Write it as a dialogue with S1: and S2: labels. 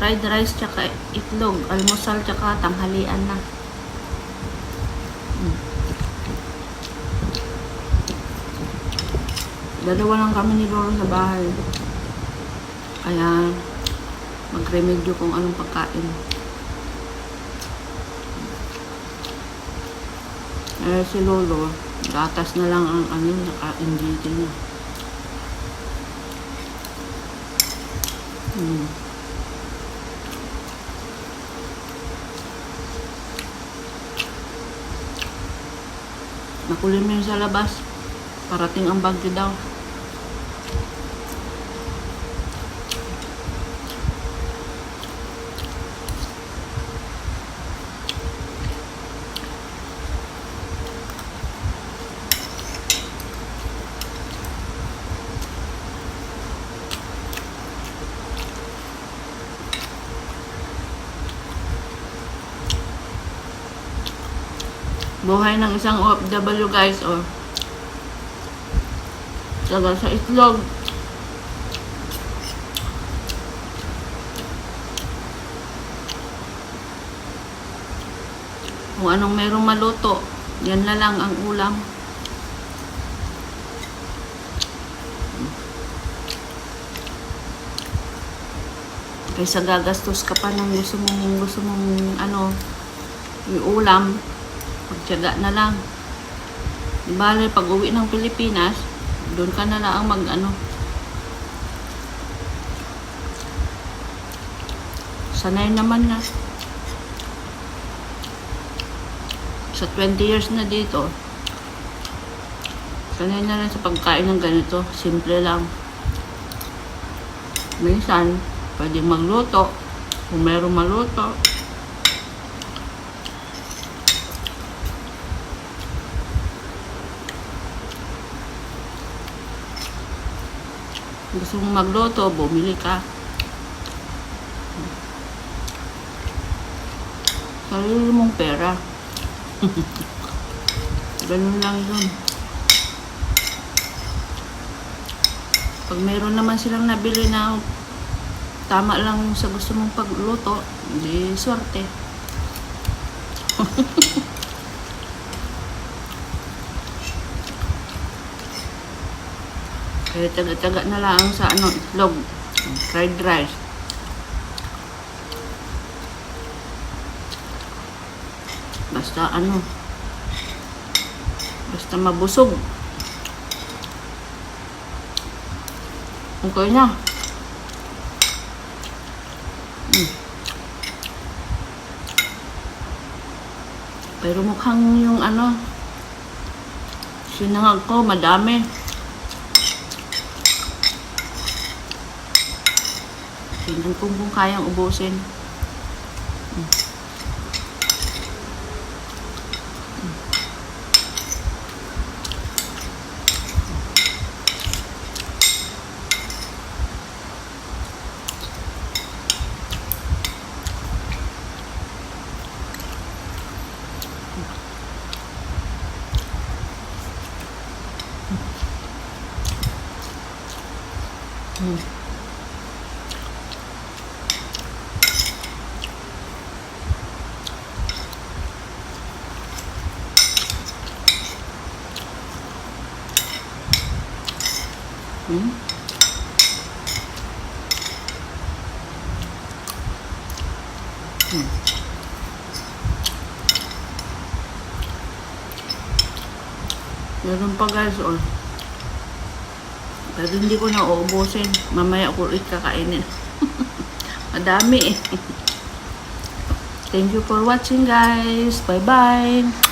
S1: fried rice tsaka itlog, almusal tsaka tanghalian na. Mm. Dalawa lang kami ni Lolo sa bahay. Kaya magremedyo kung anong pagkain. Eh si Lolo, gatas na lang ang ano, nakain dito niya. Hmm. Nakulin mo yun sa labas. Parating ang bagyo daw. Buhay ng isang OFW guys, or Tagal sa itlog. Kung anong merong maluto, yan na lang ang ulam. Kaysa gagastos ka pa ng gusto mong, gusto mong, ano, yung ulam, pagtyaga na lang. Bale, pag uwi ng Pilipinas, doon ka na lang mag ano. Sanay naman na. Sa 20 years na dito, sanay na lang sa pagkain ng ganito. Simple lang. Minsan, pwedeng magluto. Kung merong maluto, gusto mong magluto, bumili ka. Sarili mong pera. Ganun lang yun. Pag meron naman silang nabili na tama lang sa gusto mong pagluto, hindi swerte. Kaya taga-taga na lang sa ano, itlog. Fried rice. Basta ano. Basta mabusog. Okay na. Mm. Pero mukhang yung ano, sinangag ko, madami. Tingnan ko kung kayang ubusin. Mm. Mm. Mm. Hmm? Meron pa guys, oh. Pero hindi ko na uubusin. Mamaya ko ulit kakainin. Madami eh. Thank you for watching guys. Bye-bye.